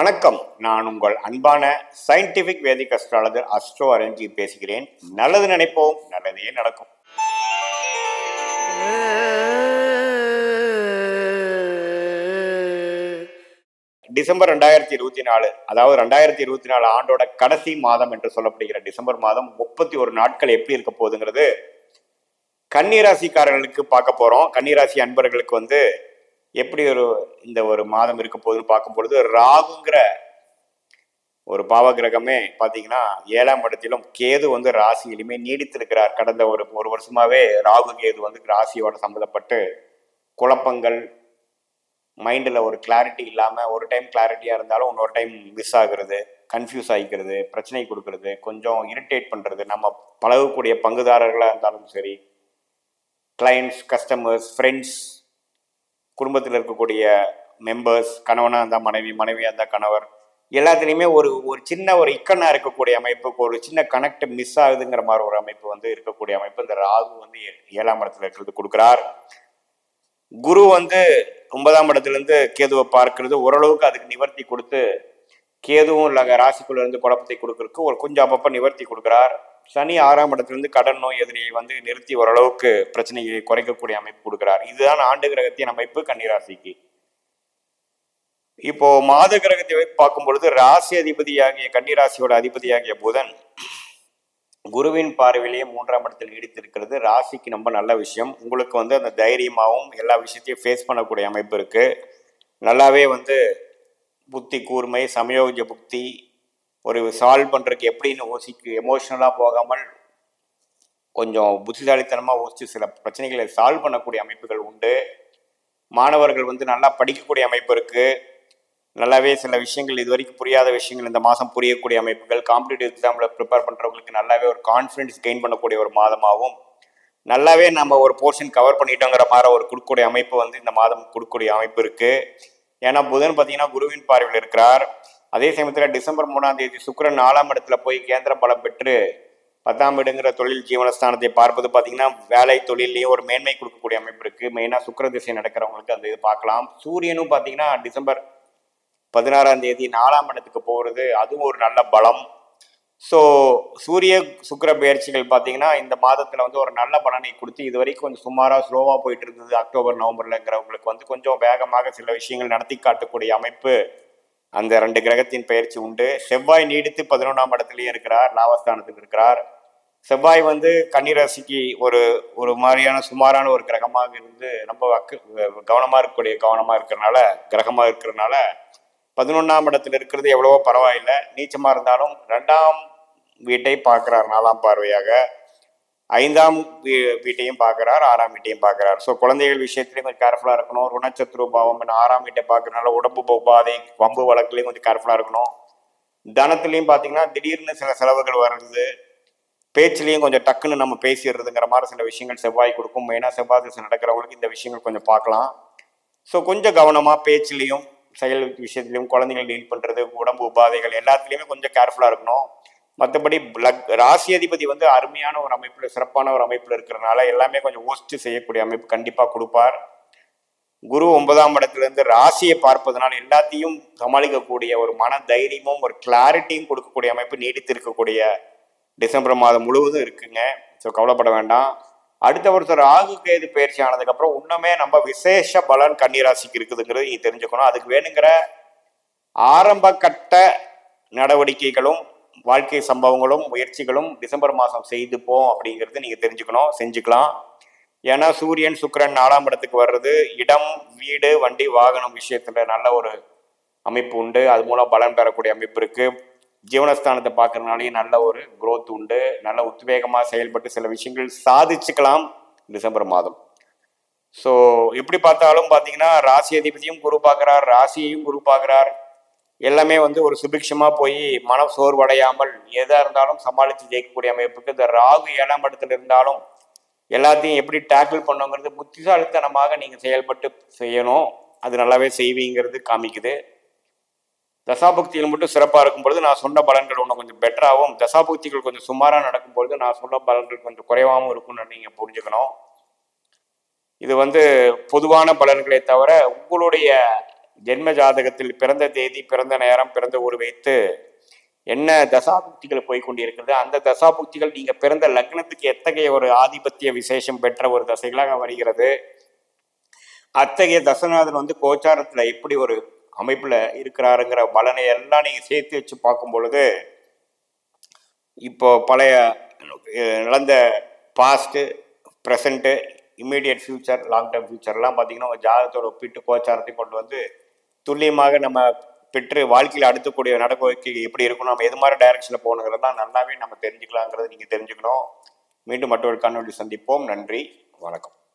வணக்கம். நான் உங்கள் அன்பான scientific Vedic astrologer astro Aranji பேசுகிறேன். நல்லது நினைப்போம் நல்லதே நடக்கும். டிசம்பர் ரெண்டாயிரத்தி இருபத்தி நாலு அதாவது ரெண்டாயிரத்தி இருபத்தி நாலு ஆண்டோட கடைசி மாதம் என்று சொல்லப்படுகிற டிசம்பர் மாதம் முப்பத்தி ஒரு நாட்கள் எப்படி இருக்க போகுதுங்கிறது கன்னிராசிக்காரர்களுக்கு பார்க்க போறோம். கன்னிராசி அன்பர்களுக்கு வந்து எப்படி ஒரு இந்த ஒரு மாதம் இருக்க போகுதுன்னு பார்க்கும் பொழுது ராகுங்கிற ஒரு பாவ கிரகமே பார்த்தீங்கன்னா ஏழாம் இடத்திலும் கேது வந்து ராசியிலுமே நீடித்திருக்கிறார். கடந்த ஒரு ஒரு வருஷமாவே ராகு கேது வந்து ராசியோட சம்மந்தப்பட்டு குழப்பங்கள் மைண்டில் ஒரு கிளாரிட்டி இல்லாமல் ஒரு டைம் கிளாரிட்டியாக இருந்தாலும் இன்னொரு டைம் மிஸ் ஆகுறது கன்ஃபியூஸ் ஆகிக்கிறது பிரச்சனை கொடுக்கறது கொஞ்சம் இரிட்டேட் பண்ணுறது நம்ம பழகக்கூடிய பங்குதாரர்களாக இருந்தாலும் சரி கிளைண்ட்ஸ் கஸ்டமர்ஸ் ஃப்ரெண்ட்ஸ் குடும்பத்தில் இருக்கக்கூடிய மெம்பர்ஸ் கணவனாக இருந்தால் மனைவி மனைவியாக இருந்தால் கணவர் எல்லாத்துலேயுமே ஒரு ஒரு சின்ன ஒரு இக்கண்ணாக இருக்கக்கூடிய அமைப்புக்கு ஒரு சின்ன கனெக்ட் மிஸ் ஆகுதுங்கிற மாதிரி ஒரு அமைப்பு வந்து இருக்கக்கூடிய அமைப்பு. இந்த ராகு வந்து ஏ- ஏழாம் இடத்துல இருக்கிறது கொடுக்குறார். குரு வந்து ஒன்பதாம் இடத்துலேருந்து கேதுவை பார்க்கிறது. ஓரளவுக்கு அதுக்கு நிவர்த்தி கொடுத்து கேதுவும் இல்லை ராசிக்குள்ள இருந்து குழப்பத்தை கொடுக்கறதுக்கு ஒரு கொஞ்சம் அப்பப்போ நிவர்த்தி கொடுக்குறார். சனி ஆறாம் இடத்துலேருந்து கடன் நோய் எதிரியை வந்து நிறுத்தி ஓரளவுக்கு பிரச்சனையை குறைக்கக்கூடிய அமைப்பு கொடுக்கிறார். இதுதான் ஆண்டு கிரகத்தின் அமைப்பு கன்னிராசிக்கு. இப்போ மாத கிரகத்தை வைத்து பார்க்கும் பொழுது ராசி அதிபதியாகிய கன்னிராசியோட அதிபதியாகிய புதன் குருவின் பார்வையிலேயே மூன்றாம் இடத்தில் நீடித்திருக்கிறது. ராசிக்கு ரொம்ப நல்ல விஷயம். உங்களுக்கு வந்து அந்த தைரியமாகவும் எல்லா விஷயத்தையும் ஃபேஸ் பண்ணக்கூடிய அமைப்பு இருக்குது நல்லாவே வந்து புத்தி கூர்மை சமயோஜ புக்தி ஒரு சால்வ் பண்ணுறதுக்கு எப்படின்னு யோசிக்கு எமோஷ்னலாக போகாமல் கொஞ்சம் புத்திசாலித்தனமாக யோசிச்சு சில பிரச்சனைகளை சால்வ் பண்ணக்கூடிய அமைப்புகள் உண்டு. மாணவர்கள் வந்து நல்லா படிக்கக்கூடிய அமைப்பு இருக்குது நல்லாவே சில விஷயங்கள் இது வரைக்கும் புரியாத விஷயங்கள் இந்த மாதம் புரியக்கூடிய அமைப்புகள் காம்படிட்டிவ் எக்ஸாமில் ப்ரிப்பேர் பண்ணுறவங்களுக்கு நல்லாவே ஒரு கான்ஃபிடன்ஸ் கெயின் பண்ணக்கூடிய ஒரு மாதமாகவும் நல்லாவே நம்ம ஒரு போர்ஷன் கவர் பண்ணிட்டோங்கிற மாதிரி ஒரு கொடுக்கக்கூடிய அமைப்பு வந்து இந்த மாதம் கொடுக்கக்கூடிய அமைப்பு இருக்குது ஏன்னா புதன் பார்த்தீங்கன்னா குருவின் பார்வையில் இருக்கிறார். அதே சமயத்தில் டிசம்பர் மூணாம் தேதி சுக்கிரன் நாலாம் இடத்துல போய் கேந்திர பலம் பெற்று பத்தாம் வீடுங்கிற தொழில் ஜீவனஸ்தானத்தை பார்ப்பது பார்த்தீங்கன்னா வேலை தொழிலையும் ஒரு மேன்மை கொடுக்கக்கூடிய அமைப்பு இருக்குது மெயினாக சுக்கிர திசை நடக்கிறவங்களுக்கு அந்த இது பார்க்கலாம். சூரியனும் பார்த்தீங்கன்னா டிசம்பர் பதினாறாம் தேதி நாலாம் இடத்துக்கு போகிறது அதுவும் ஒரு நல்ல பலம். ஸோ சூரிய சுக்கிர பயிற்சிகள் பார்த்தீங்கன்னா இந்த மாதத்தில் வந்து ஒரு நல்ல பலனை கொடுத்து இது வரைக்கும் கொஞ்சம் சுமாராக ஸ்லோவாக போயிட்டு இருந்தது அக்டோபர் நவம்பர்லங்கிறவங்களுக்கு வந்து கொஞ்சம் வேகமாக சில விஷயங்கள் நடத்தி காட்டக்கூடிய அமைப்பு. அந்த ரெண்டு கிரகத்தின் பயிற்சி உண்டு. செவ்வாய் நீடித்து பதினொன்றாம் இடத்துலயும் இருக்கிறார் லாபஸ்தானத்தில் இருக்கிறார். செவ்வாய் வந்து கன்னிராசிக்கு ஒரு ஒரு மாதிரியான சுமாரான ஒரு கிரகமாக இருந்து ரொம்ப அக்கு கவனமாக இருக்கக்கூடிய கவனமாக இருக்கிறனால கிரகமாக இருக்கிறனால பதினொன்றாம் இடத்துல இருக்கிறது எவ்வளவோ பரவாயில்லை. நீச்சமாக இருந்தாலும் ரெண்டாம் வீட்டை பார்க்குறார் நாலாம் பார்வையாக. ஐந்தாம் வீ- வீட்டையும் பார்க்குறார் ஆறாம் வீட்டையும் பார்க்குறார். ஸோ குழந்தைகள் விஷயத்துலையும் கொஞ்சம் கேர்ஃபுல்லாக இருக்கணும். ருணச்சத்ரு பாவம் ஆறாம் வீட்டை பார்க்கறனால உடம்பு உபாதை வம்பு வழக்குலையும் கொஞ்சம் கேர்ஃபுல்லாக இருக்கணும். தனத்துலையும் பார்த்தீங்கன்னா திடீர்னு சில செலவுகள் வருது பேச்சுலையும் கொஞ்சம் டக்குன்னு நம்ம பேசிடுறதுங்கிற மாதிரி சில விஷயங்கள் செவ்வாய் கொடுக்கும். மெயினாக செவ்வாய் திசை நடக்கிறவங்களுக்கு இந்த விஷயங்கள் கொஞ்சம் பார்க்கலாம். ஸோ கொஞ்சம் கவனமாக பேச்சுலையும் செயல் விஷயத்துலையும் குழந்தைகள் டீல் பண்ணுறது உடம்பு உபாதைகள் எல்லாத்துலேயுமே கொஞ்சம் கேர்ஃபுல்லாக இருக்கணும். மற்றபடி லக் ராசி அதிபதி வந்து அருமையான ஒரு அமைப்பில் சிறப்பான ஒரு அமைப்பில் இருக்கிறனால எல்லாமே கொஞ்சம் ஓஸ்ட் செய்யக்கூடிய அமைப்பு கண்டிப்பாக கொடுப்பார். குரு ஒன்பதாம் இடத்துலேருந்து ராசியை பார்ப்பதனால் எல்லாத்தையும் சமாளிக்கக்கூடிய ஒரு மன தைரியமும் ஒரு கிளாரிட்டியும் கொடுக்கக்கூடிய அமைப்பு நீடித்து இருக்கக்கூடிய டிசம்பர் மாதம் முழுவதும் இருக்குங்க. ஸோ கவலைப்பட வேண்டாம். அடுத்த வருஷம் ராகு கேது பயிற்சி ஆனதுக்கப்புறம் இன்னுமே நம்ம விசேஷ பலன் கன்னிராசிக்கு இருக்குதுங்கிறது நீ தெரிஞ்சுக்கணும். அதுக்கு வேணுங்கிற ஆரம்ப கட்ட நடவடிக்கைகளும் வாழ்க்கை சம்பவங்களும் முயற்சிகளும் டிசம்பர் மாதம் செய்துப்போம் அப்படிங்கிறது நீங்கள் தெரிஞ்சுக்கணும் செஞ்சுக்கலாம். ஏன்னா சூரியன் சுக்கிரன் நாலாம் இடத்துக்கு வர்றது இடம் வீடு வண்டி வாகனம் விஷயத்தில் நல்ல ஒரு அமைப்பு உண்டு. அது மூலம் பலன் பெறக்கூடிய அமைப்பு இருக்குது ஜீவனஸ்தானத்தை பார்க்குறதுனாலையும் நல்ல ஒரு குரோத் உண்டு. நல்ல உத்வேகமாக செயல்பட்டு சில விஷயங்கள் சாதிச்சுக்கலாம் டிசம்பர் மாதம். ஸோ எப்படி பார்த்தாலும் பார்த்தீங்கன்னா ராசி அதிபதியும் குரு பார்க்குறார் ராசியையும் குரு பார்க்குறார். எல்லாமே வந்து ஒரு சுபிக்ஷமாக போய் மனம் சோர்வடையாமல் எதாக இருந்தாலும் சமாளித்து ஜெயிக்கக்கூடிய அமைப்புக்கு இந்த ராகு ஏழாம் இடத்துல இருந்தாலும் எல்லாத்தையும் எப்படி டேக்கிள் பண்ணுங்கிறது புத்திசாலித்தனமாக நீங்கள் செயல்பட்டு செய்யணும். அது நல்லாவே செய்வீங்கிறது காமிக்குது. தசாபக்திகள் மட்டும் சிறப்பாக இருக்கும் பொழுது நான் சொன்ன பலன்கள் ஒன்று கொஞ்சம் பெட்டராகவும் தசாபக்திகள் கொஞ்சம் சுமாராக நடக்கும் பொழுது நான் சொன்ன பலன்கள் கொஞ்சம் குறைவாகவும் இருக்கும்னு நீங்கள் புரிஞ்சுக்கணும். இது வந்து பொதுவான பலன்களை தவிர உங்களுடைய ஜென்ம ஜாதகத்தில் பிறந்த தேதி பிறந்த நேரம் பிறந்த ஊர் வைத்து என்ன தசாபுக்திகள் போய் கொண்டிருக்கிறது அந்த தசாபுக்திகள் நீங்கள் பிறந்த லக்னத்துக்கு எத்தகைய ஒரு ஆதிபத்திய விசேஷம் பெற்ற ஒரு தசைகளாக வருகிறது? அத்தகைய தசநாதன் வந்து கோச்சாரத்தில் எப்படி ஒரு அமைப்பில் இருக்கிறாருங்கிற பலனை எல்லாம் நீங்கள் சேர்த்து வச்சு பார்க்கும் பொழுது இப்போ பழைய நடந்த past present immediate future long term ஃப்யூச்சர்லாம் பார்த்தீங்கன்னா உங்கள் ஜாதகத்தோட ஒப்பிட்டு கோச்சாரத்தை கொண்டு வந்து துல்லியமாக நம்ம பெற்று வாழ்க்கையில் அடுத்தக்கூடிய நடவடிக்கை எப்படி இருக்கணும் நம்ம எது மாதிரி டைரக்ஷனில் போகணுங்கிறதெல்லாம் நல்லாவே நம்ம தெரிஞ்சுக்கலாங்கிறத நீங்கள் தெரிஞ்சுக்கணும். மீண்டும் மற்றொரு காணொலி சந்திப்போம். நன்றி. வணக்கம்.